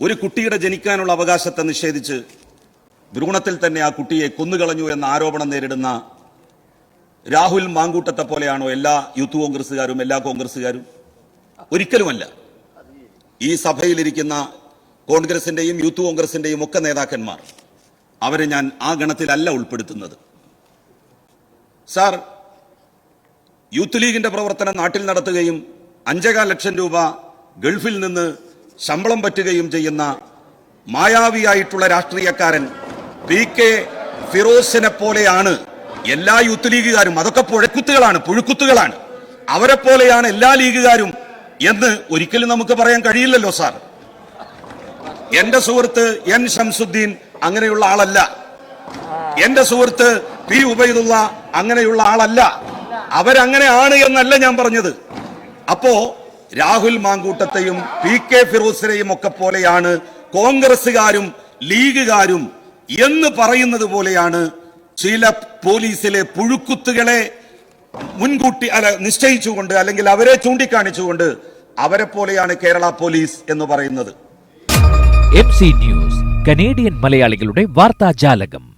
ഒരു കുട്ടിയുടെ ജനിക്കാനുള്ള അവകാശത്തെ നിഷേധിച്ച് ഭ്രൂണത്തിൽ തന്നെ ആ കുട്ടിയെ കൊന്നുകളഞ്ഞു എന്ന ആരോപണം നേരിടുന്ന രാഹുൽ മാങ്കൂട്ടത്തെ പോലെയാണോ എല്ലാ യൂത്ത് കോൺഗ്രസ്സുകാരും എല്ലാ കോൺഗ്രസ്സുകാരും? ഒരിക്കലുമല്ല. ഈ സഭയിലിരിക്കുന്ന കോൺഗ്രസിന്റെയും യൂത്ത് കോൺഗ്രസിന്റെയും ഒക്കെ നേതാക്കന്മാർ അവരെ ഞാൻ ആ ഗണത്തിലല്ല ഉൾപ്പെടുത്തുന്നത്. സാർ യൂത്ത് ലീഗിന്റെ പ്രവർത്തനം നാട്ടിൽ നടത്തുകയും അഞ്ചേകാൽ ലക്ഷം രൂപ ഗൾഫിൽ നിന്ന് ശമ്പളം പറ്റുകയും ചെയ്യുന്ന മായാവിയായിട്ടുള്ള രാഷ്ട്രീയക്കാരൻ പി കെ ഫിറോസിനെ പോലെയാണ് എല്ലാ യൂത്ത് ലീഗുകാരും. അതൊക്കെ പുഴക്കുത്തുകളാണ് പുഴുക്കുത്തുകളാണ്. അവരെ പോലെയാണ് എല്ലാ ലീഗുകാരും എന്ന് ഒരിക്കലും നമുക്ക് പറയാൻ കഴിയില്ലല്ലോ സാർ. എന്റെ സുഹൃത്ത് എൻ ഷംസുദ്ദീൻ അങ്ങനെയുള്ള ആളല്ല. എന്റെ സുഹൃത്ത് പി ഉബൈദുള്ള അങ്ങനെയുള്ള ആളല്ല. അവരങ്ങനെ ആണ് എന്നല്ല ഞാൻ പറഞ്ഞത്. അപ്പോ രാഹുൽ മാങ്കൂട്ടത്തെയും പി കെ ഫിറോസിനെയും ഒക്കെ പോലെയാണ് കോൺഗ്രസുകാരും ലീഗുകാരും എന്ന് പറയുന്നത് പോലെയാണ് ചില പോലീസിലെ പുഴുക്കുത്തുകളെ മുൻകൂട്ടി അല്ല നിശ്ചയിച്ചുകൊണ്ട് അല്ലെങ്കിൽ അവരെ ചൂണ്ടിക്കാണിച്ചുകൊണ്ട് അവരെ പോലെയാണ് കേരള പോലീസ് എന്ന് പറയുന്നത്. എം സി ന്യൂസ് കനേഡിയൻ മലയാളികളുടെ വാർത്താജാലകം.